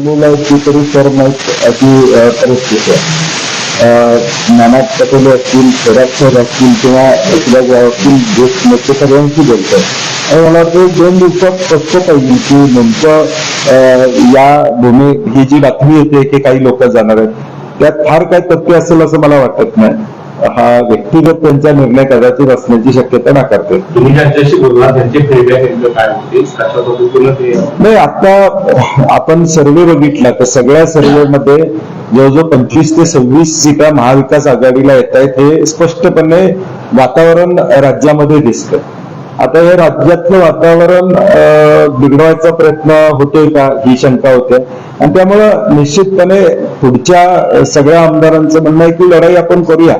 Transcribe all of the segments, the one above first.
ठरलेलं आहे ती तरी सर नाहीत अशी परिस्थिती आहे. नाना पटोले असतील शरद सर असतील किंवा शिवाजी असतील ज्येष्ठ नेते सगळ्यांशी बोलतो आणि मला वाटतं दोन दिवसात स्पष्ट पाहिजे की नेमकं या भूमी ही जी बातमी येते की काही लोक जाणार आहेत. त्यात फार काय तथ्य असेल असं मला वाटत नाही. हा व्यक्तिगत त्यांचा निर्णय कदाचित असण्याची शक्यता नाकारते तुम्ही ज्यांच्याशी बोलला त्यांचे फीडबॅक यांचं काय होते? कशा पद्धतीनं ते नाही आता आपण सर्वे बघितला तर सगळ्या सर्वे मध्ये जवळजवळ पंचवीस ते सव्वीस सीटा महाविकास आघाडीला येत आहेत हे स्पष्टपणे वातावरण राज्यामध्ये दिसतं आता हे राज्यातलं वातावरण बिघडवायचा प्रयत्न होतोय का? ही शंका होते. आणि त्यामुळं निश्चितपणे पुढच्या सगळ्या आमदारांचं म्हणणं आहे की लढाई आपण करूया.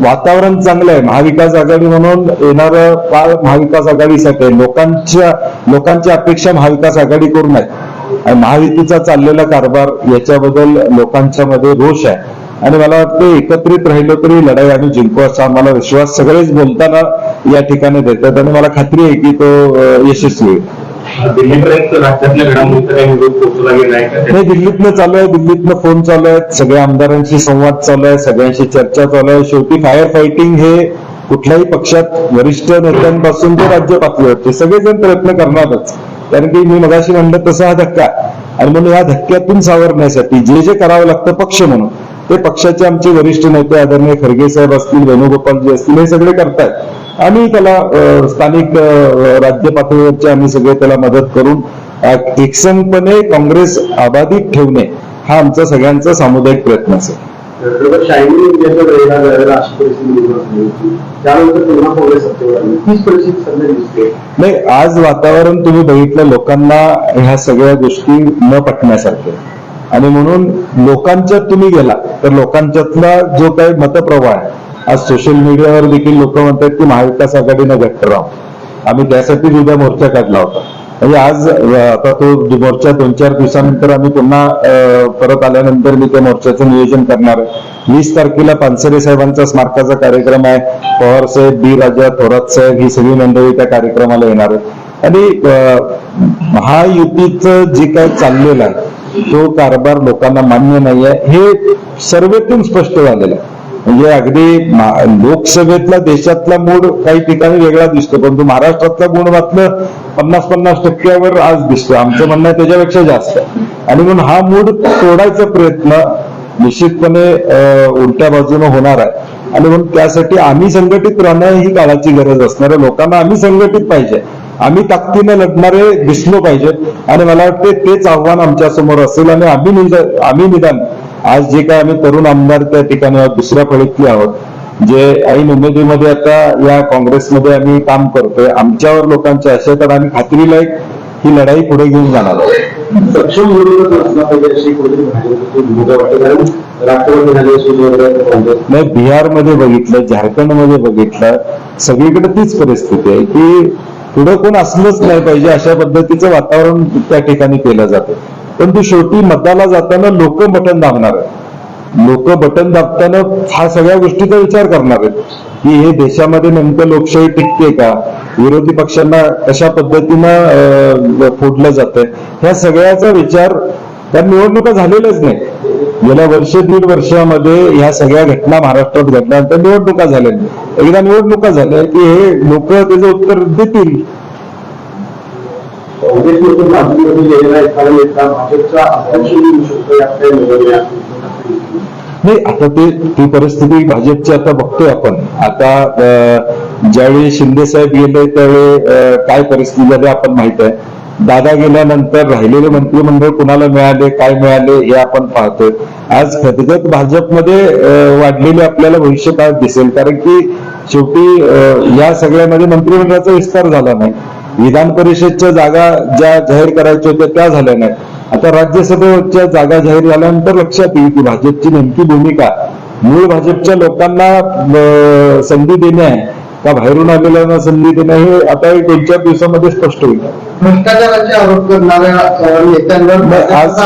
वातावरण चांगलं आहे. महाविकास आघाडी म्हणून येणार काळ महाविकास आघाडीसाठी आहे. लोकांच्या लोकांची अपेक्षा महाविकास आघाडी करून आहे. आणि महायुतीचा चाललेला कारभार याच्याबद्दल लोकांच्या मध्ये रोष आहे. आणि मला वाटतं एकत्रित राहिलो तरी लढाई आम्ही जिंकू असा आम्हाला विश्वास सगळेच बोलताना या ठिकाणी देतात. आणि मला खात्री आहे की तो यशस्वी होईल. दिल्लीपर्यंत राज्यातल्या घडामोडीचा काही निरोप पोहोचला गेला आहे का नाही दिल्लीतनं चालू आहे दिल्लीतनं फोन चालू आहेत सगळ्या आमदारांशी संवाद चालू आहे सगळ्यांशी चर्चा चालू आहे. शेवटी फायर फायटिंग हे कुठल्याही पक्षात वरिष्ठ नेत्यांपासून ते राज्य पातळीवरचे सगळेजण प्रयत्न करणारच. कारण की मी मगाशी म्हणलं तसा हा धक्का. आणि म्हणून या धक्क्यातून सावरण्यासाठी जे जे करावं लागतं पक्ष म्हणून. ते पक्षाचे आमचे वरिष्ठ नेते आदरणीय खरगे साहेब असतील वेणुगोपालजी असतील हे सगळे करतायत. आम्ही त्याला स्थानिक राज्य पातळीवरचे आम्ही सगळे त्याला मदत करून अं, एकसंघपणे काँग्रेस अबाधित ठेवणे हा आमचा सगळ्यांचा सामुदायिक प्रयत्न असेल नाही आज वातावरण तुम्ही बघितलं लोकांना ह्या सगळ्या गोष्टी न पटण्यासारख्या आणि म्हणून लोकांच्यात तुम्ही गेला तर लोकांच्यातला जो काही मतप्रवाह आहे आज सोशल मीडियावर देखील लोक म्हणतात की महाविकास आघाडीनं घट्ट राहू आम्ही त्यासाठीच उद्या मोर्चा काढला होता. म्हणजे आज आता तो मोर्चा दोन चार दिवसानंतर आम्ही पुन्हा परत आल्यानंतर मी त्या मोर्चाचं नियोजन करणार आहे. वीस तारखेला पानसरे साहेबांचा स्मारकाचा कार्यक्रम आहे. पवार साहेब बी राजा थोरात साहेब ही सगळी मंडळी त्या कार्यक्रमाला येणार आहेत. आणि अं, महायुतीचं जे काय चाललेलं आहे तो कारभार लोकांना मान्य नाही आहे हे सर्वेतून स्पष्ट झालेलं आहे. म्हणजे अगदी लोकसभेतला देशातला मूड काही ठिकाणी वेगळा दिसतो परंतु महाराष्ट्रातला गुण मात्र पन्नास पन्नास टक्क्यावर आज दिसतो आमचं म्हणणं आहे त्याच्यापेक्षा जास्त. आहे. आणि म्हणून हा मूड तोडायचा प्रयत्न निश्चितपणे उलट्या बाजूने होणार आहे. आणि म्हणून त्यासाठी आम्ही संघटित राहणं ही काळाची गरज असणाऱ्या लोकांना आम्ही संघटित पाहिजे. आम्ही ताकदीने लढणारे दिसलो पाहिजेत. आणि मला वाटते तेच आव्हान आमच्यासमोर असेल आणि आम्ही आम्ही निदान आज जे काय आम्ही तरुण आमदार त्या ठिकाणी आहोत दुसऱ्या फळीतले आहोत जे ऐन उमेदीमध्ये आता या काँग्रेसमध्ये आम्ही काम करतोय आमच्यावर लोकांच्या आशा आहेत आणि आम्ही खात्रीला एक ही लढाई पुढे घेऊन जाणार आहोत. सक्षम नाही बिहारमध्ये बघितलं झारखंडमध्ये बघितलं सगळीकडे तीच परिस्थिती आहे की पुढे कोण असलंच नाही पाहिजे अशा पद्धतीचं वातावरण त्या ठिकाणी केलं जातं. परंतु शेवटी मताला जाताना लोक बटन दाबणार आहेत. लोक बटन दाबताना हा सगळ्या गोष्टीचा विचार करणार आहेत. की हे देशामध्ये नेमकं लोकशाही टिकते का? विरोधी पक्षांना कशा पद्धतीनं अं, फोडलं जातंय? ह्या सगळ्याचा विचार त्या निवडणुका झालेल्याच नाही गेल्या वर्ष दीड वर्षामध्ये ह्या सगळ्या घटना महाराष्ट्रात घडल्यानंतर निवडणुका झाल्या एकदा निवडणुका झाल्या की हे लोक त्याचं उत्तर देतील. काँग्रेसमधून भाजपमध्ये गेलेला एखादा नेता भाजपचा अध्यक्ष होऊ शकतो यात काही निवडले नाही आता ते ती परिस्थिती भाजपची आता बघतोय आपण. आता अं, ज्यावेळी शिंदे साहेब गेले त्यावेळी काय परिस्थिती झाली आपण माहीत आहे. दादा गेल्यानंतर राहिलेले मंत्रिमंडळ कुणाला मिळाले काय मिळाले हे आपण पाहतोय. आज खतगत भाजपमध्ये वाढलेले आपल्याला भविष्यकाळात दिसेल. कारण की शेवटी या सगळ्यामध्ये मंत्रिमंडळाचा विस्तार झाला नाही. विधान परिषदच्या जागा ज्या जाहीर करायच्या होत्या त्या झाल्या नाहीत. आता राज्यसभेच्या जागा जाहीर झाल्यानंतर लक्षात येईल की भाजपची नेमकी भूमिका मूळ भाजपच्या लोकांना संधी देणे आहे का बाहेरून आलेल्यांना संधी देणे हे आता एक दोन चार दिवसामध्ये स्पष्ट होईल. भ्रष्टाचाराचे आरोप करणाऱ्या नेत्यांवर नाही, आज-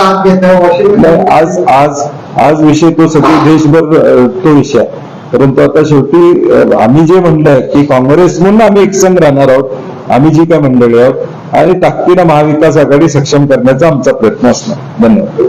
नाही, आज आज आज विषय तो सगळे देशभर तो विषय. परंतु आता शेवटी आम्ही जे म्हणलंय की काँग्रेस म्हणून आम्ही एकसंघ राहणार आहोत आम्ही जी काय मंडळी आहोत आणि ताकदीनं महाविकास आघाडी सक्षम करण्याचा आमचा प्रयत्न असणार. धन्यवाद.